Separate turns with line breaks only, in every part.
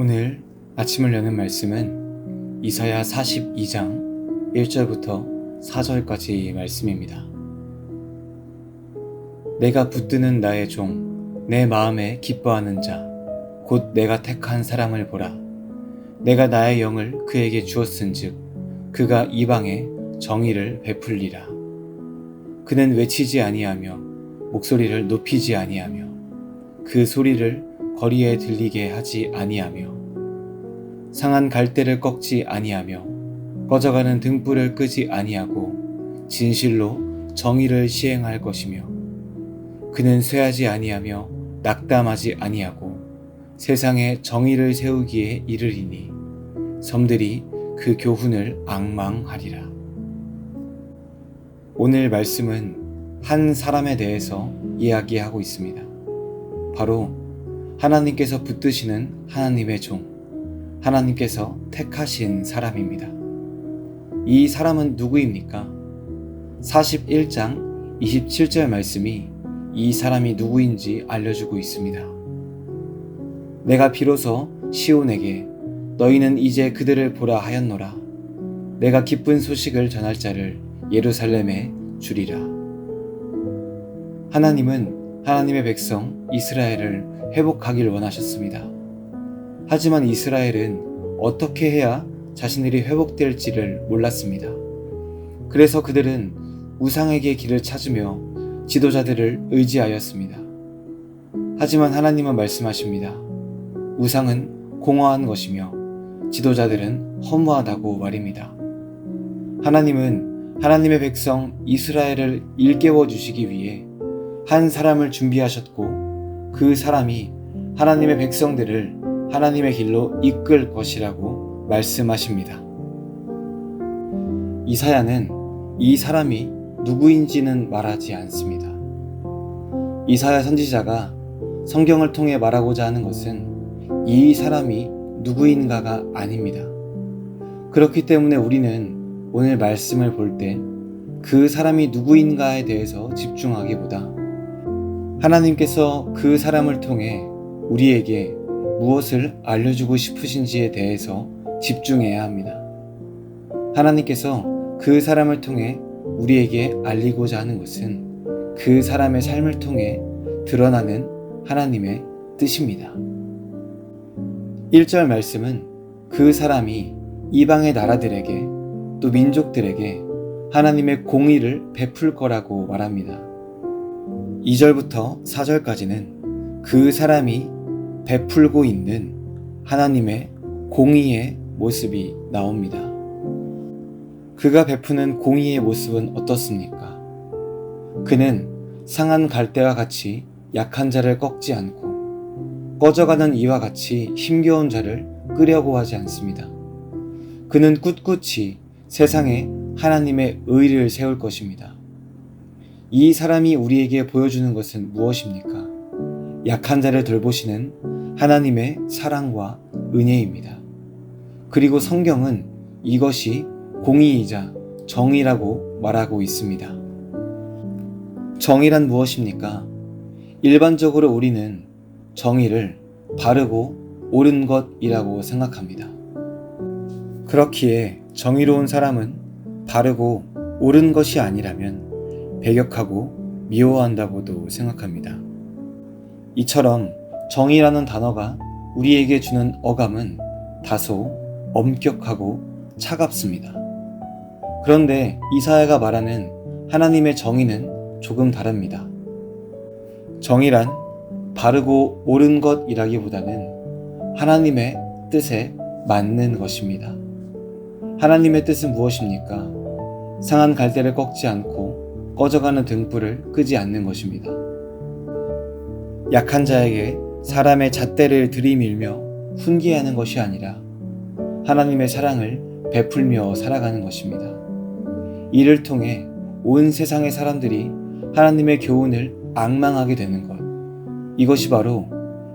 오늘 아침을 여는 말씀은 이사야 42장 1절부터 4절까지 말씀입니다. 내가 붙드는 나의 종, 내 마음에 기뻐하는 자, 곧 내가 택한 사람을 보라. 내가 나의 영을 그에게 주었은즉 그가 이방에 정의를 베풀리라. 그는 외치지 아니하며 목소리를 높이지 아니하며 그 소리를 거리에 들리게 하지 아니하며 상한 갈대를 꺾지 아니하며 꺼져가는 등불을 끄지 아니하고 진실로 정의를 시행할 것이며 그는 쇠하지 아니하며 낙담하지 아니하고 세상에 정의를 세우기에 이르리니 섬들이 그 교훈을 앙망하리라. 오늘 말씀은 한 사람에 대해서 이야기하고 있습니다. 바로 하나님께서 붙드시는 하나님의 종, 하나님께서 택하신 사람입니다. 이 사람은 누구입니까? 41장 27절 말씀이 이 사람이 누구인지 알려주고 있습니다. 내가 비로소 시온에게 너희는 이제 그들을 보라 하였노라. 내가 기쁜 소식을 전할 자를 예루살렘에 주리라. 하나님은 하나님의 백성 이스라엘을 회복하길 원하셨습니다. 하지만 이스라엘은 어떻게 해야 자신들이 회복될지를 몰랐습니다. 그래서 그들은 우상에게 길을 찾으며 지도자들을 의지하였습니다. 하지만 하나님은 말씀하십니다. 우상은 공허한 것이며 지도자들은 허무하다고 말입니다. 하나님은 하나님의 백성 이스라엘을 일깨워 주시기 위해 한 사람을 준비하셨고 그 사람이 하나님의 백성들을 하나님의 길로 이끌 것이라고 말씀하십니다. 이사야는 이 사람이 누구인지는 말하지 않습니다. 이사야 선지자가 성경을 통해 말하고자 하는 것은 이 사람이 누구인가가 아닙니다. 그렇기 때문에 우리는 오늘 말씀을 볼 때 그 사람이 누구인가에 대해서 집중하기보다 하나님께서 그 사람을 통해 우리에게 무엇을 알려주고 싶으신지에 대해서 집중해야 합니다. 하나님께서 그 사람을 통해 우리에게 알리고자 하는 것은 그 사람의 삶을 통해 드러나는 하나님의 뜻입니다. 1절 말씀은 그 사람이 이방의 나라들에게 또 민족들에게 하나님의 공의를 베풀 거라고 말합니다. 2절부터 4절까지는 그 사람이 베풀고 있는 하나님의 공의의 모습이 나옵니다. 그가 베푸는 공의의 모습은 어떻습니까? 그는 상한 갈대와 같이 약한 자를 꺾지 않고 꺼져가는 이와 같이 힘겨운 자를 끄려고 하지 않습니다. 그는 꿋꿋이 세상에 하나님의 의를 세울 것입니다. 이 사람이 우리에게 보여주는 것은 무엇입니까? 약한 자를 돌보시는 하나님의 사랑과 은혜입니다. 그리고 성경은 이것이 공의이자 정의라고 말하고 있습니다. 정의란 무엇입니까? 일반적으로 우리는 정의를 바르고 옳은 것이라고 생각합니다. 그렇기에 정의로운 사람은 바르고 옳은 것이 아니라면 배격하고 미워한다고도 생각합니다. 이처럼 정의라는 단어가 우리에게 주는 어감은 다소 엄격하고 차갑습니다. 그런데 이사야가 말하는 하나님의 정의는 조금 다릅니다. 정의란 바르고 옳은 것이라기보다는 하나님의 뜻에 맞는 것입니다. 하나님의 뜻은 무엇입니까? 상한 갈대를 꺾지 않고 꺼져가는 등불을 끄지 않는 것입니다. 약한 자에게 사람의 잣대를 들이밀며 훈계하는 것이 아니라 하나님의 사랑을 베풀며 살아가는 것입니다. 이를 통해 온 세상의 사람들이 하나님의 교훈을 악망하게 되는 것. 이것이 바로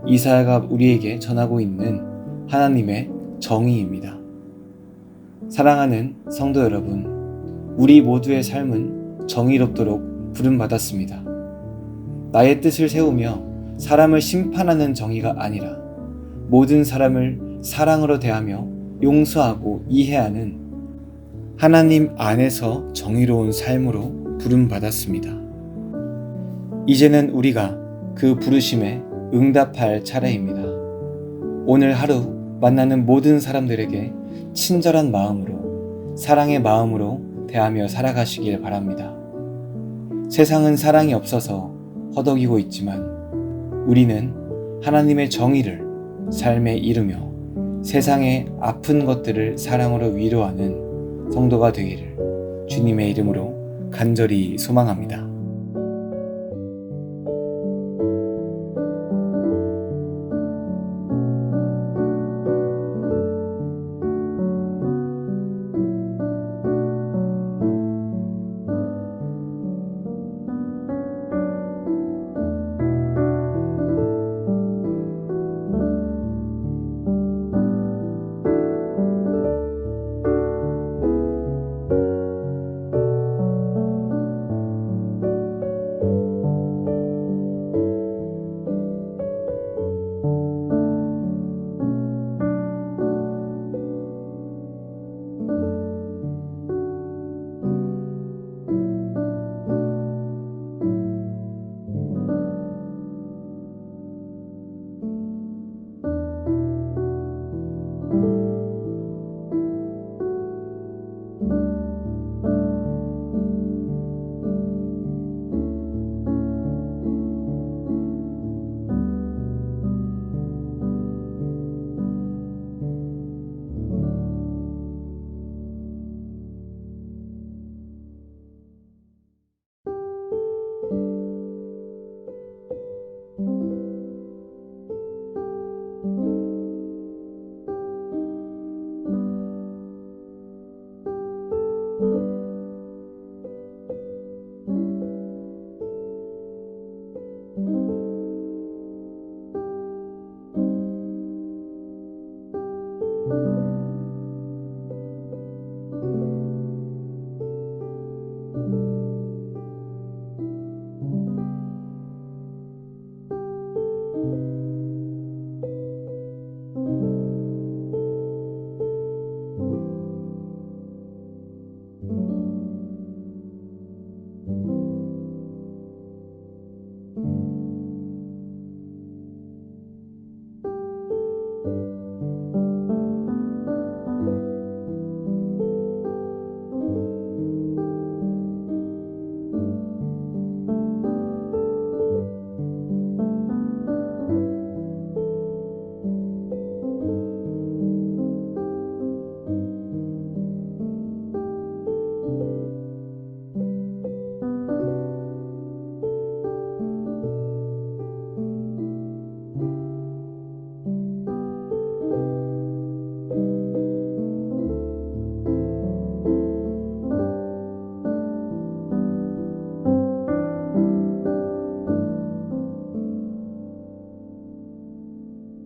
이사야가 우리에게 전하고 있는 하나님의 정의입니다. 사랑하는 성도 여러분, 우리 모두의 삶은 정의롭도록 부름받았습니다. 나의 뜻을 세우며 사람을 심판하는 정의가 아니라 모든 사람을 사랑으로 대하며 용서하고 이해하는 하나님 안에서 정의로운 삶으로 부름받았습니다. 이제는 우리가 그 부르심에 응답할 차례입니다. 오늘 하루 만나는 모든 사람들에게 친절한 마음으로 사랑의 마음으로 대하며 살아가시길 바랍니다. 세상은 사랑이 없어서 허덕이고 있지만 우리는 하나님의 정의를 삶에 이루며 세상의 아픈 것들을 사랑으로 위로하는 성도가 되기를 주님의 이름으로 간절히 소망합니다.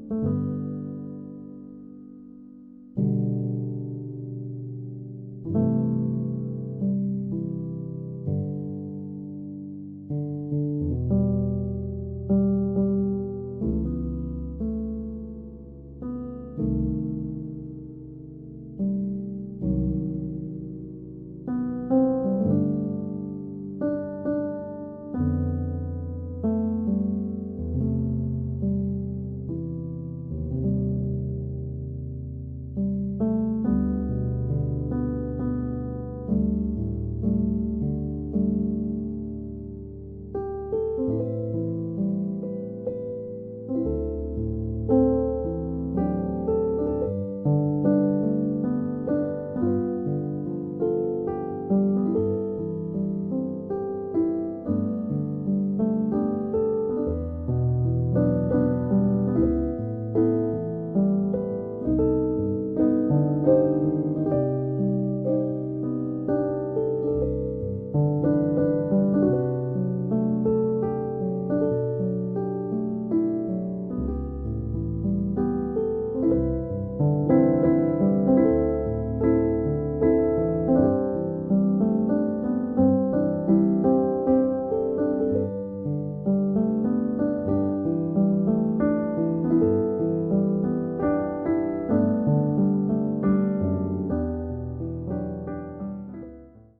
thank you